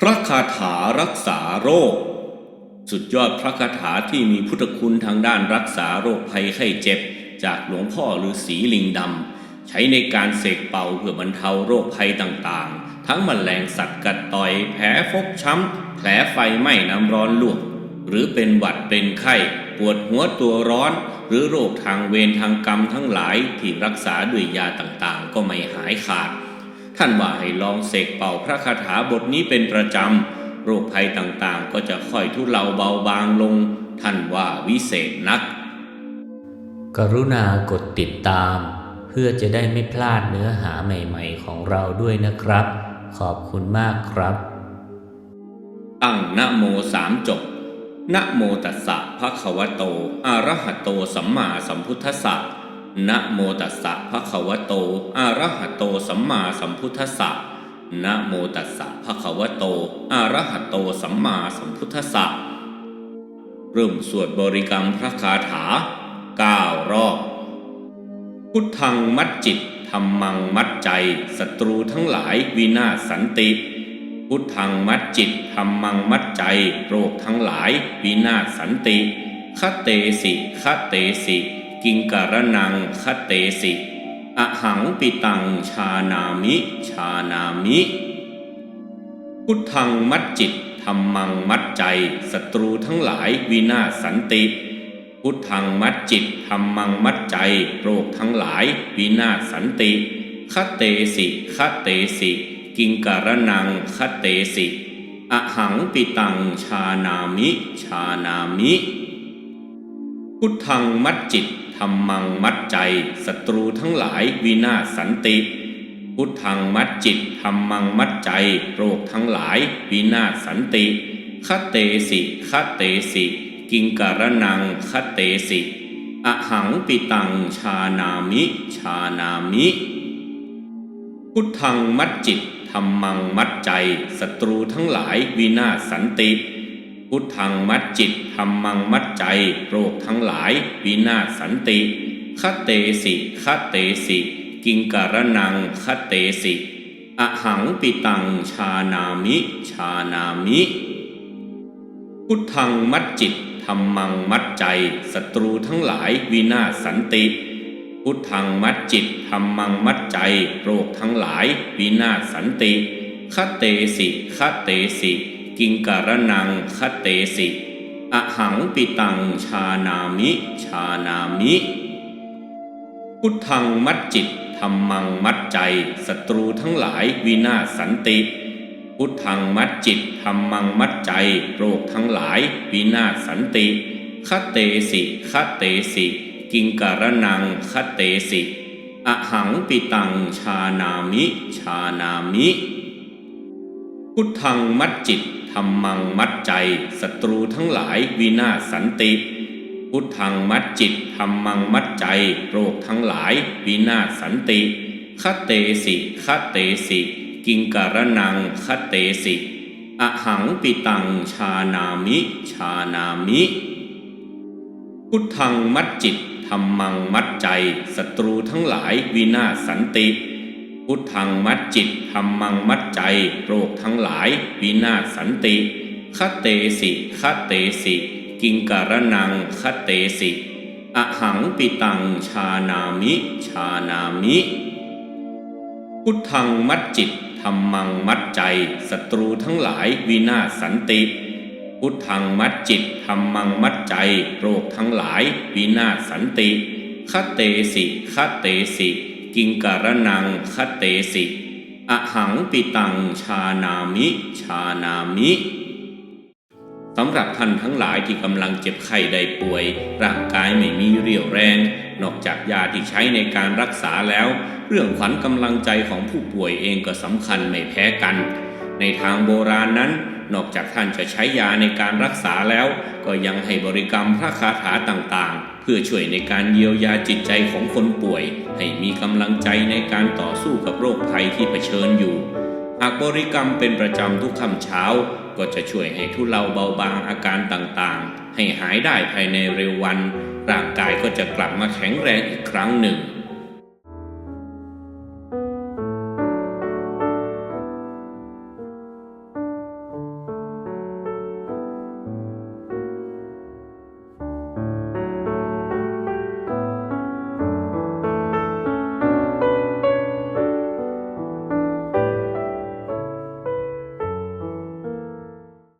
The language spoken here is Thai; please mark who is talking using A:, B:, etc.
A: พระคาถารักษาโรค สุดยอดพระคาถาที่มีพุทธคุณทางด้านรักษาโรคภัยไข้เจ็บ จากหลวงพ่อฤาษีลิงดำ ใช้ในการเสกเป่าเพื่อบรรเทาโรคภัยต่างๆ ทั้งมแมลงสัตว์กัดต่อย แผลฟกช้ำ แผลไฟไหม้น้ำร้อนลวก หรือเป็นหวัดเป็นไข้ ปวดหัวตัวร้อน หรือโรคทางเวรทางกรรมทั้งหลายที่รักษาด้วยยาต่างๆ ก็ไม่หายขาด ท่านว่าให้ลองเสกเป่าพระคาถาบทนี้เป็นประจำ โรคภัยต่างๆ ก็จะค่อยทุเลาเบาบางลง ท่านว่าวิเศษนัก
B: กรุณากดติดตาม เพื่อจะได้ไม่พลาดเนื้อหาใหม่ๆของเราด้วยนะครับ ขอบคุณมากครับ
A: ตั้งนะโมสามจบนะโมตัสสะภะคะวะโต อะระหะโตสัมมาสัมพุทธัสสะ นะโมตัสสะภะคะวะโตอะระหะโตสัมมาสัมพุทธัสสะนะโมตัสสะภะคะวะโตอะระหะโตสัมมาสัมพุทธัสสะเริ่มสวดบริกรรมพระคาถาเก้ารอบ พุทธังมัดจิตธรรมังมัดใจศัตรูทั้งหลายวินาศสันติ พุทธังมัดจิตธรรมังมัดใจ โรคทั้งหลายวินาศสันติคเตสิคเตสิ กิงการนังคเตสิอหังปิตังชานามิ ชานามิ พุทธังมัดจิตธรรมังมัดใจศัตรูทั้งหลายวินาศสันติ พุทธังมัดจิตธรรมังมัดใจโรคทั้งหลายวินาศสันติคเตสิคเตสิ กิงการนังคเตสิอหังปิตังชานามิ ชานามิ พุทธังมัดจิต ธรรมังมัดใจศัตรูทั้งหลายวินาศสันติ พุทธังมัดจิตธรรมังมัดใจโรคทั้งหลายวินาศสันติคเตสิคเตสิ กิงการนังคเตสิอหังปิตังชานามิ ชานามิ พุทธังมัดจิตธรรมังมัดใจศัตรูทั้งหลายวินาศสันติ พุทธังมัดจิตธรรมังมัดใจโรคทั้งหลายวินาศสันติคเตสิคเตสิ กิงการนังคเตสิอหังปิตังชานามิ ชานามิ พุทธังมัดจิตธรรมังมัดใจศัตรูทั้งหลายวินาศสันติ พุทธังมัดจิตธรรมังมัดใจโรคทั้งหลายวินาศสันติคเตสิคเตสิ กิงการนังคเตสิอหังปิตังชานามิ ชานามิ พุทธังมัดจิตธรรมังมัดใจศัตรูทั้งหลายวินาศสันติ พุทธังมัดจิตธรรมังมัดใจโรคทั้งหลายวินาศสันติคเตสิคเตสิ กิงการนังคเตสิอหังปิตังชานามิ ชานามิ พุทธังมัดจิต รรมังมัดใจศัตรูทั้งหลายวินาศสันติ พุทธังมัดจิตธรรมังมัดใจโรคทั้งหลายวินาศสันติคเตสิคเตสิ กิงการนังคเตสิอหังปิตังชานามิ ชานามิ พุทธังมัดจิตธรรมังมัดใจศัตรูทั้งหลายวินาศสันติ พุทธังมัดจิตธรรมังมัดใจโรคทั้งหลาย วินาศสันติคเตสิคเตสิ กิงการนังคเตสิอหังปิตังชานามิ ชานามิ พุทธังมัดจิตธรรมังมัดใจศัตรูทั้งหลายวินาศสันติ พุทธังมัดจิตธรรมังมัดใจโรคทั้งหลายวินาศสันติคเตสิคเตสิ กิงการนังคเตสิอหังปิตังชานามิ ชานามิสำหรับท่านทั้งหลายที่กำลังเจ็บไข้ได้ป่วย ร่างกายไม่มีเรี่ยวแรง นอกจากยาที่ใช้ในการรักษาแล้ว เรื่องขวัญกำลังใจของผู้ป่วยเองก็สำคัญไม่แพ้กัน ในทางโบราณนั้น นอกจากท่านจะใช้ยาในการรักษาแล้ว ก็ยังให้บริกรรมพระคาถาต่างๆ เพื่อช่วยในการเยียวยาจิตใจของคนป่วย ให้มีกำลังใจในการต่อสู้กับโรคภัยที่เผชิญอยู่ หากบริกรรมเป็นประจำทุกค่ำเช้า ก็จะช่วยให้ทุเลาเบาบางอาการต่างๆ ให้หายได้ภายในเร็ววัน ร่างกายก็จะกลับมาแข็งแรงอีกครั้งหนึ่ง